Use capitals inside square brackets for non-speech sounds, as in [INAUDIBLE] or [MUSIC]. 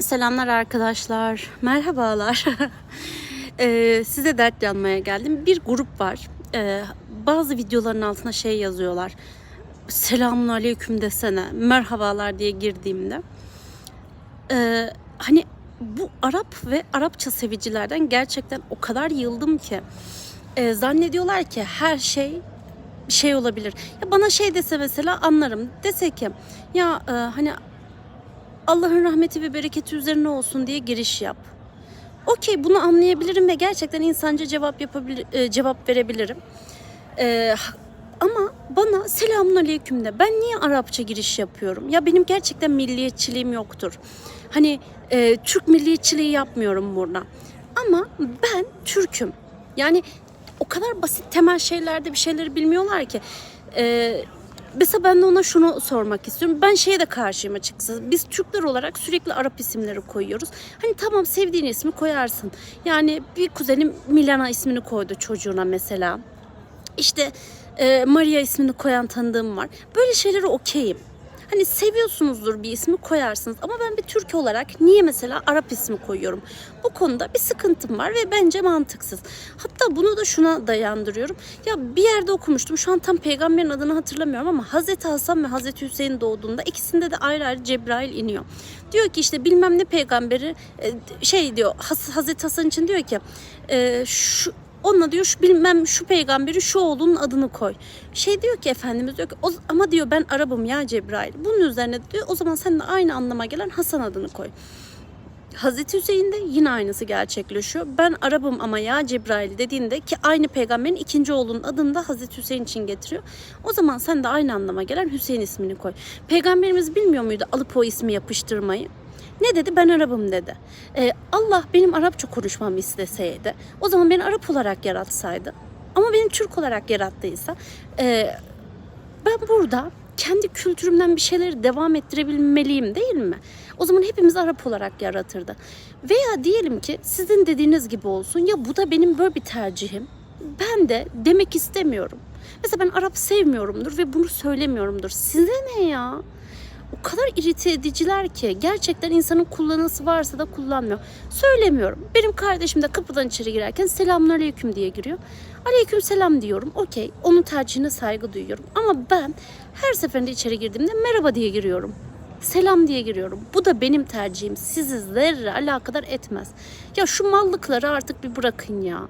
Selamlar arkadaşlar. Merhabalar. [LAUGHS] Ee, size dert yanmaya geldim. Bir grup var. Ee, bazı videoların altına şey yazıyorlar. Selamun aleyküm desene. Merhabalar diye girdiğimde. Ee, hani bu Arap ve Arapça sevicilerden gerçekten o kadar yıldım ki. Zannediyorlar ki her şey şey olabilir. Ya bana şey dese mesela anlarım. Dese ki ya e, hani Allah'ın rahmeti ve bereketi üzerine olsun diye giriş yap. Okey bunu anlayabilirim ve gerçekten insanca cevap yapabilir, e, cevap verebilirim. E, ama bana selamun aleyküm de ben niye Arapça giriş yapıyorum? Ya benim gerçekten milliyetçiliğim yoktur. Hani e, Türk milliyetçiliği yapmıyorum burada. Ama ben Türk'üm. Yani o kadar basit temel şeylerde bir şeyleri bilmiyorlar ki. E, mesela ben de ona şunu sormak istiyorum. Ben şeye de karşıyım açıkçası. Biz Türkler olarak sürekli Arap isimleri koyuyoruz. Hani tamam sevdiğin ismi koyarsın. Yani bir kuzenim Milana ismini koydu çocuğuna mesela. İşte e, Maria ismini koyan tanıdığım var. Böyle şeylere okeyim. Hani seviyorsunuzdur bir ismi koyarsınız ama ben bir Türk olarak niye mesela Arap ismi koyuyorum? Bu konuda bir sıkıntım var ve bence mantıksız. Hatta bunu da şuna dayandırıyorum. Ya bir yerde okumuştum. Şu an tam peygamberin adını hatırlamıyorum ama Hazreti Hasan ve Hazreti Hüseyin doğduğunda ikisinde de ayrı ayrı Cebrail iniyor. Diyor ki işte bilmem ne peygamberi e, şey diyor Hazreti Hasan için diyor ki e, şu Onunla diyor şu bilmem şu peygamberi şu oğlunun adını koy. Şey diyor ki Efendimiz diyor ki "O- ama diyor ben Arabım ya Cebrail. Bunun üzerine diyor o zaman sen de aynı anlama gelen Hasan adını koy. Hazreti Hüseyin'de yine aynısı gerçekleşiyor. Ben Arabım ama ya Cebrail dediğinde ki aynı peygamberin ikinci oğlunun adını da Hazreti Hüseyin için getiriyor. O zaman sen de aynı anlama gelen Hüseyin ismini koy. Peygamberimiz bilmiyor muydu alıp o ismi yapıştırmayı? Ne dedi? Ben Arap'ım dedi. Ee, Allah benim Arapça konuşmamı isteseydi, o zaman beni Arap olarak yaratsaydı, ama beni Türk olarak yarattıysa, e, ben burada kendi kültürümden bir şeyleri devam ettirebilmeliyim değil mi? O zaman hepimiz Arap olarak yaratırdı. Veya diyelim ki sizin dediğiniz gibi olsun ya bu da benim böyle bir tercihim. Ben de demek istemiyorum. Mesela ben Arap sevmiyorumdur ve bunu söylemiyorumdur. Size ne ya? O kadar irite ediciler ki gerçekten insanın kullanısı varsa da kullanmıyor. Söylemiyorum. Benim kardeşim de kapıdan içeri girerken selamun aleyküm diye giriyor. Aleyküm selam diyorum. Okey. Onun tercihine saygı duyuyorum. Ama ben her seferinde içeri girdiğimde merhaba diye giriyorum. Selam diye giriyorum. Bu da benim tercihim. Sizi alakadar etmez. Ya şu mallıkları artık bir bırakın ya.